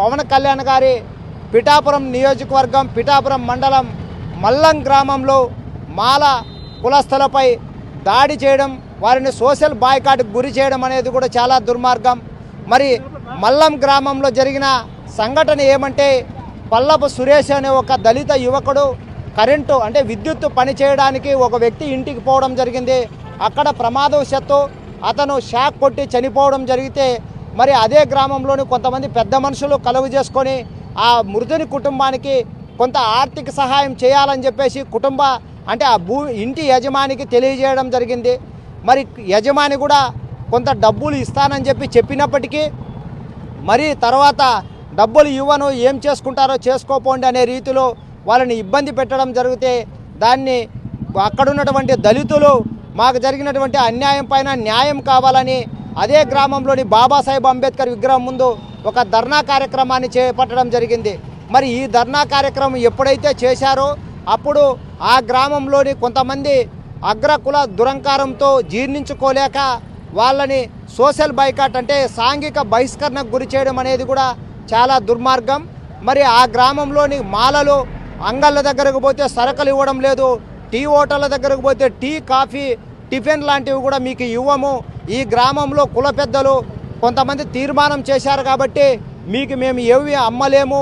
పవన్ కళ్యాణ్ గారి పిఠాపురం నియోజకవర్గం పిఠాపురం మండలం మల్లం గ్రామంలో మాల కులస్థలపై దాడి చేయడం వారిని సోషల్ బాయ్కాట్కి గురి చేయడం అనేది కూడా చాలా దుర్మార్గం. మరి మల్లం గ్రామంలో జరిగిన సంఘటన ఏమంటే పల్లపు సురేష్ అనే ఒక దళిత యువకుడు కరెంటు అంటే విద్యుత్ పని చేయడానికి ఒక వ్యక్తి ఇంటికి పోవడం జరిగింది. అక్కడ ప్రమాదవశత్తు అతను షాక్ కొట్టి చనిపోవడం జరిగితే మరి అదే గ్రామంలోని కొంతమంది పెద్ద మనుషులు కలుగు చేసుకొని ఆ మృతుని కుటుంబానికి కొంత ఆర్థిక సహాయం చేయాలని చెప్పేసి కుటుంబ అంటే ఆ భూ ఇంటి యజమానికి తెలియజేయడం జరిగింది. మరి యజమాని కూడా కొంత డబ్బులు ఇస్తానని చెప్పి చెప్పినప్పటికీ మరి తర్వాత డబ్బులు ఇవ్వను ఏం చేసుకుంటారో చేసుకోపోండి అనే రీతిలో వాళ్ళని ఇబ్బంది పెట్టడం జరిగితే దాన్ని అక్కడున్నటువంటి దళితులు మాకు జరిగినటువంటి అన్యాయం పైన న్యాయం కావాలని అదే గ్రామంలోని బాబాసాహెబ్ అంబేద్కర్ విగ్రహం ముందు ఒక ధర్నా కార్యక్రమాన్ని చేపట్టడం జరిగింది. మరి ఈ ధర్నా కార్యక్రమం ఎప్పుడైతే చేశారో అప్పుడు ఆ గ్రామంలోని కొంతమంది అగ్రకుల దురంకారంతో జీర్ణించుకోలేక వాళ్ళని సోషల్ బైకాట్ అంటే సాంఘిక బహిష్కరణకు గురి చేయడం అనేది కూడా చాలా దుర్మార్గం. మరి ఆ గ్రామంలోని మాలలు అంగళ్ళ దగ్గరకు పోతే సరకులు ఇవ్వడం లేదు టీ హోటళ్ళ దగ్గరకు పోతే టీ కాఫీ టిఫిన్ లాంటివి కూడా మీకు ఇవ్వము. ఈ గ్రామంలో కుల పెద్దలు కొంతమంది తీర్మానం చేశారు కాబట్టి మీకు మేము ఏవి అమ్మలేము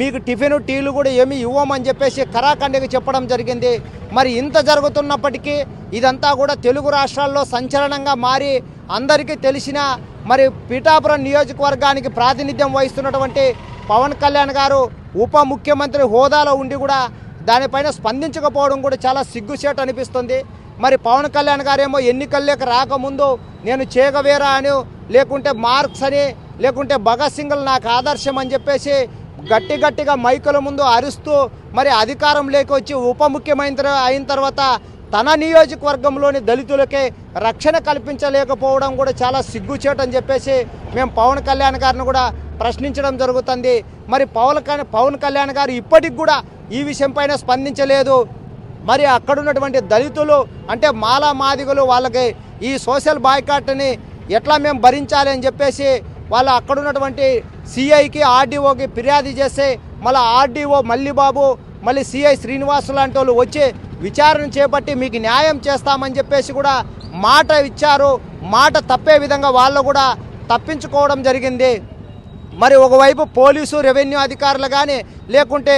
మీకు టిఫిన్ టీలు కూడా ఏమి ఇవ్వమని చెప్పేసి కరాఖండికి చెప్పడం జరిగింది. మరి ఇంత జరుగుతున్నప్పటికీ ఇదంతా కూడా తెలుగు రాష్ట్రాల్లో సంచలనంగా మారి అందరికీ తెలిసిన మరి పీఠాపురం నియోజకవర్గానికి ప్రాతినిధ్యం వహిస్తున్నటువంటి పవన్ కళ్యాణ్ గారు ఉప ముఖ్యమంత్రి హోదాలో ఉండి కూడా దానిపైన స్పందించకపోవడం కూడా చాలా సిగ్గుచేటు అనిపిస్తుంది. మరి పవన్ కళ్యాణ్ గారేమో ఎన్నికల్లోకి రాకముందు నేను చేగవేరా అని లేకుంటే మార్క్స్ అని లేకుంటే భగత్ సింగ్లు నాకు ఆదర్శం అని చెప్పేసి గట్టి గట్టిగా మైకుల ముందు అరుస్తూ మరి అధికారం వచ్చి ఉప ముఖ్యమంత్రి అయిన తర్వాత తన నియోజకవర్గంలోని దళితులకే రక్షణ కల్పించలేకపోవడం కూడా చాలా సిగ్గుచేటని అని చెప్పేసి మేము పవన్ కళ్యాణ్ గారిని కూడా ప్రశ్నించడం జరుగుతుంది. మరి పవన్ పవన్ కళ్యాణ్ గారు ఇప్పటికి కూడా ఈ విషయంపైన స్పందించలేదు. మరి అక్కడ ఉన్నటువంటి దళితులు అంటే మాలా మాదిగలు వాళ్ళకి ఈ సోషల్ బాయ్కాట్ని ఎట్లా మేము భరించాలి అని చెప్పేసి వాళ్ళు అక్కడ ఉన్నటువంటి సిఐకి ఆర్డీఓకి ఫిర్యాదు చేస్తే మళ్ళీ ఆర్డీఓ మల్లిబాబు మళ్ళీ సిఐ శ్రీనివాసు లాంటి వాళ్ళు వచ్చి విచారణ చేపట్టి మీకు న్యాయం చేస్తామని చెప్పేసి కూడా మాట ఇచ్చారు. మాట తప్పే విధంగా వాళ్ళు కూడా తప్పించుకోవడం జరిగింది. మరి ఒకవైపు పోలీసు రెవెన్యూ అధికారులు కానీ లేకుంటే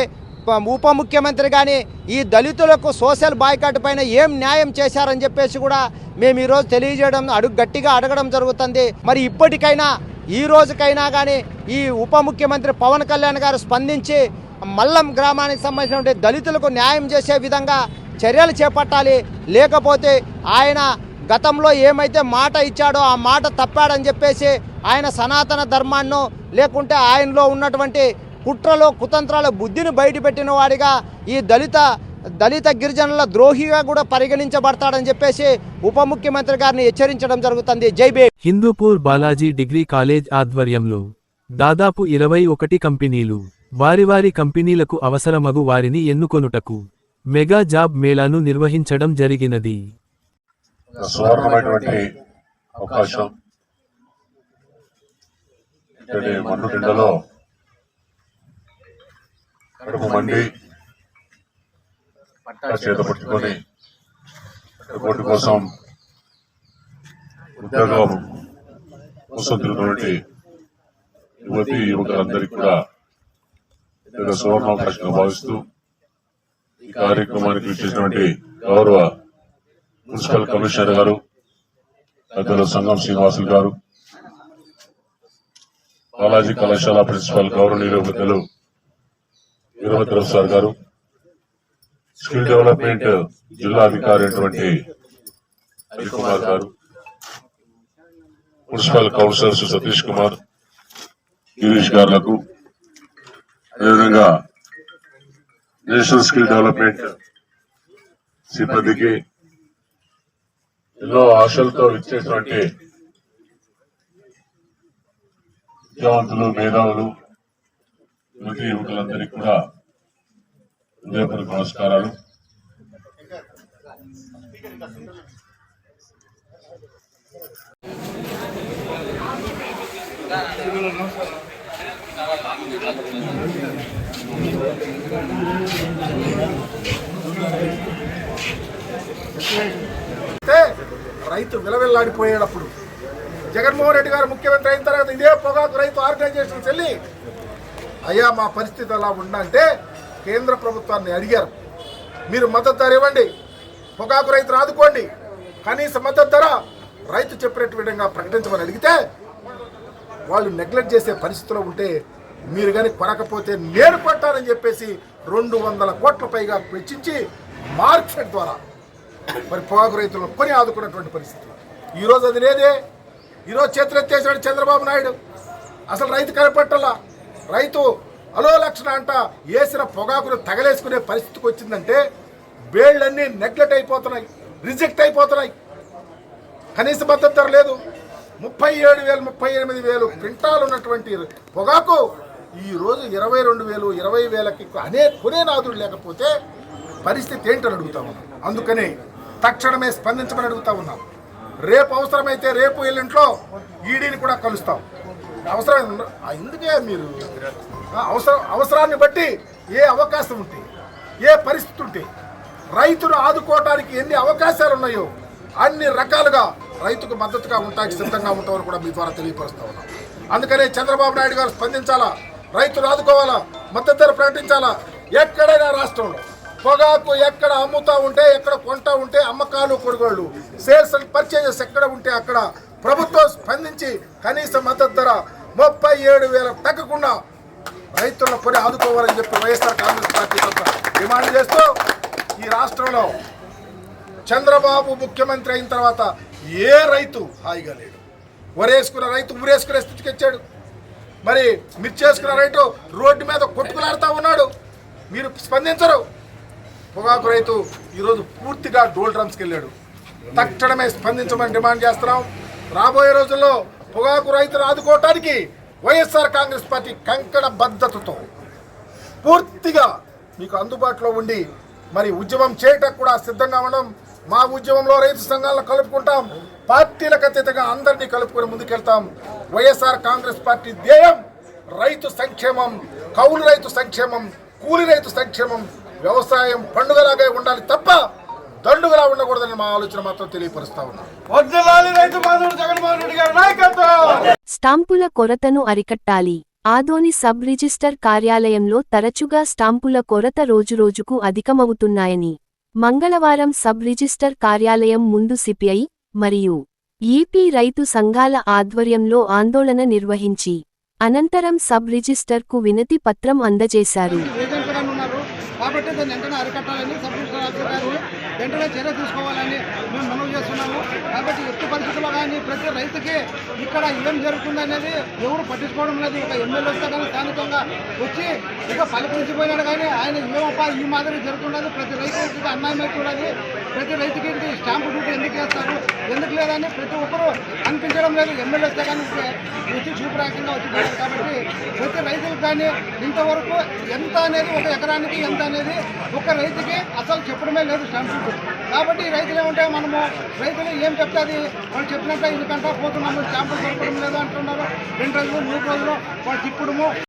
ఉప ముఖ్యమంత్రి కానీ ఈ దళితులకు సోషల్ బాయ్కాట్ పైన ఏం న్యాయం చేశారని చెప్పేసి కూడా మేము ఈరోజు తెలియజేయడం అడుగు గట్టిగా అడగడం జరుగుతుంది. మరి ఇప్పటికైనా ఈ రోజుకైనా కానీ ఈ ఉప ముఖ్యమంత్రి పవన్ కళ్యాణ్ గారు స్పందించి మల్లం గ్రామానికి సంబంధించినటువంటి దళితులకు న్యాయం చేసే విధంగా చర్యలు చేపట్టాలి. లేకపోతే ఆయన గతంలో ఏమైతే మాట ఇచ్చాడో ఆ మాట తప్పాడని చెప్పేసి ఆయన సనాతన ధర్మాన్నో లేకుంటే ఆయనలో ఉన్నటువంటి కుట్రలో కుతంత్రాల బుద్ధిని బయటపెట్టిన వాడిగా ఈ దళిత దళిత గిరిజనుల ద్రోహిగా కూడా పరిగణించబడతాడని చెప్పేసి ఉప ముఖ్యమంత్రి గారిని హెచ్చరించడం జరుగుతుంది. జై బే హిందూపూర్ బాలాజీ డిగ్రీ కాలేజ్ ఆధ్వర్యంలో దాదాపు ఇరవై ఒకటి కంపెనీలు వారి వారి కంపెనీలకు అవసరమగు వారిని ఎన్నుకొనుటకు మెగా జాబ్ మేళాను నిర్వహించడం జరిగినది. అవకాశం. కడుపు మండి చేత పట్టుకొని ఓటు కోసం ఉద్యోగం కోసం తిరుగుతున్నటువంటి యువతి యువకులందరికీ కూడా సువర్ణావకాశంగా భావిస్తూ ఈ కార్యక్రమానికి ఇచ్చేసినటువంటి గౌరవ మున్సిపల్ కమిషనర్ గారు పెద్దల సంఘం శ్రీనివాసులు గారు బాలాజీ కళాశాల ప్రిన్సిపాల్ గౌరవనీయులు పెద్దలు వీరభద్రం సార్ గారు. స్కిల్ డెవలప్మెంట్ జిల్లా అధికారి అయినటువంటి హరికుమార్ గారు. మున్సిపల్ కౌన్సిలర్స్ సతీష్ కుమార్ గిరీష్ గారులకు. అదేవిధంగా నేషనల్ స్కిల్ డెవలప్మెంట్ సిబ్బందికి ఎన్నో ఆశలతో ఇచ్చేటువంటి విద్యావంతులు మేధావులు యువతి యువకులందరికీ కూడా హృదయపూర్వక నమస్కారాలు. అయితే రైతు విలవిల్లాడిపోయేటప్పుడు జగన్మోహన్ రెడ్డి గారు ముఖ్యమంత్రి అయిన తర్వాత ఇదే పొగాకు రైతు ఆర్గనైజేషన్ వెళ్ళి అయ్యా మా పరిస్థితి ఎలా ఉందంటే కేంద్ర ప్రభుత్వాన్ని అడిగారు. మీరు మద్దతు ధర ఇవ్వండి పొగాకు రైతులు ఆదుకోండి కనీస మద్దతు ధర రైతు చెప్పినట్టు విధంగా ప్రకటించమని అడిగితే వాళ్ళు నెగ్లెక్ట్ చేసే పరిస్థితిలో ఉంటే మీరు కానీ కొనకపోతే నేను కొట్టానని చెప్పేసి రెండు వందల కోట్ల పైగా వెచ్చించి మార్కెట్ ద్వారా మరి పొగాకు రైతులను కొని ఆదుకున్నటువంటి పరిస్థితి. ఈరోజు అది లేదే. ఈరోజు చేతులెత్తేసాడు చంద్రబాబు నాయుడు. అసలు రైతు కనపట్టాలా. రైతు అలో లక్షణ అంట వేసిన పొగాకును తగలేసుకునే పరిస్థితికి వచ్చిందంటే బేళ్ళన్నీ నెగ్లెక్ట్ అయిపోతున్నాయి రిజెక్ట్ అయిపోతున్నాయి. కనీస మద్దతు ధర లేదు. ముప్పై ఏడు వేలు ముప్పై ఎనిమిది వేలు క్వింటాలు ఉన్నటువంటి పొగాకు ఈరోజు ఇరవై రెండు వేలు ఇరవై వేలకి అనే కొనే నాదుడు లేకపోతే పరిస్థితి ఏంటని అడుగుతా ఉన్నాం. అందుకని తక్షణమే స్పందించమని అడుగుతా ఉన్నాం. రేపు అవసరమైతే రేపు ఎల్లింట్లో ఈడీని కూడా కలుస్తాం. అవసరం ఎందుకే మీరు? అవసరం అవసరాన్ని బట్టి ఏ అవకాశం ఉంటే ఏ పరిస్థితి ఉంటే రైతును ఆదుకోవటానికి ఎన్ని అవకాశాలు ఉన్నాయో అన్ని రకాలుగా రైతుకు మద్దతుగా ఉంటానికి సిద్ధంగా ఉంటామని కూడా మీ ద్వారా తెలియపరుస్తా ఉన్నాం. అందుకనే చంద్రబాబు నాయుడు గారు స్పందించాలా? రైతులు ఆదుకోవాలా? మద్దతు ధర ప్రకటించాలా? ఎక్కడైనా రాష్ట్రంలో పొగాకు ఎక్కడ అమ్ముతా ఉంటే ఎక్కడ కొంటా ఉంటే అమ్మకాలు కొనుగోళ్ళు సేల్స్ పర్చేజెస్ ఎక్కడ ఉంటే అక్కడ ప్రభుత్వం స్పందించి కనీస మద్దతు ధర ముప్పై ఏడు వేల తగ్గకుండా రైతులను కొని ఆదుకోవాలని చెప్పి వైఎస్ఆర్ కాంగ్రెస్ పార్టీ డిమాండ్ చేస్తూ ఈ రాష్ట్రంలో చంద్రబాబు ముఖ్యమంత్రి అయిన తర్వాత ఏ రైతు హాయిగా లేడు. ఒరేసుకున్న రైతు ఊరేసుకునే స్థితికి వచ్చాడు. మరి మిర్చేసుకున్న రైతు రోడ్డు మీద కొట్టుకులాడుతూ ఉన్నాడు. మీరు స్పందించరు. పొగాకు రైతు ఈరోజు పూర్తిగా డోల్ డ్రమ్స్కి వెళ్ళాడు. తక్షణమే స్పందించమని డిమాండ్ చేస్తున్నాం. రాబోయే రోజుల్లో పొగాకు రైతులు ఆదుకోవటానికి వైఎస్ఆర్ కాంగ్రెస్ పార్టీ కంకణ బద్ధతతో పూర్తిగా మీకు అందుబాటులో ఉండి మరి ఉద్యమం చేయటం కూడా సిద్ధంగా ఉండడం మా ఉద్యమంలో రైతు సంఘాలను కలుపుకుంటాం పార్టీలకు అతీతంగా అందరినీ కలుపుకొని ముందుకెళ్తాం. వైఎస్ఆర్ కాంగ్రెస్ పార్టీ ధ్యేయం రైతు సంక్షేమం కౌలు రైతు సంక్షేమం కూలి రైతు సంక్షేమం వ్యవసాయం పండుగలాగే ఉండాలి తప్ప దండుగలా ఉండకూడదని మా ఆలోచన మాత్రం తెలియపరుస్తా ఉన్నాం. స్టాంపుల కొరతను అరికట్టాలి. ఆదోని సబ్ రిజిస్టర్ కార్యాలయంలో తరచుగా స్టాంపుల కొరత రోజురోజుకు అధికమవుతున్నాయని మంగళవారం సబ్ రిజిస్టర్ కార్యాలయం ముందు సిపిఐ మరియు ఈపీ రైతు సంఘాల ఆధ్వర్యంలో ఆందోళన నిర్వహించి అనంతరం సబ్ రిజిస్టర్కు వినతి పత్రం అందజేశారు. వెంటనే చర్య తీసుకోవాలని మేము మనవి చేస్తున్నాము. కాబట్టి ఎట్టి పరిస్థితుల్లో కానీ ప్రతి రైతుకి ఇక్కడ ఏం జరుగుతుంది అనేది ఎవరు పట్టించుకోవడం లేదు. ఒక ఎమ్మెల్యే వస్తే కానీ స్థానికంగా వచ్చి ఇక పలకరించిపోయినాడు కానీ ఆయన ఏమప్పా ఈ మాదిరి జరుగుతున్నది. ప్రతి రైతుకి అన్యాయం అవుతున్నది. ప్రతి రైతుకి ఇది స్టాంపు డ్యూటీ ఎందుకు వేస్తారు ఎందుకు లేదని ప్రతి ఒక్కరూ అనిపించడం లేదు. ఎమ్మెల్యే వస్తే కానీ వచ్చి చూపురాకంగా వచ్చి కాబట్టి ప్రతి కానీ ఇంతవరకు ఎంత అనేది ఒక ఎకరానికి ఎంత అనేది ఒక రైతుకి అసలు చెప్పడమే లేదు స్టాంప్ కాబట్టి రైతులు ఏమంటే మనము రైతులు ఏం చెప్తుంది వాళ్ళు చెప్పినట్టు ఎందుకంటే పోతున్నాము స్టాంపులు దొరకడం లేదు అంటున్నారు. రెండు రోజులు మూడు రోజులు వాళ్ళు తిప్పడము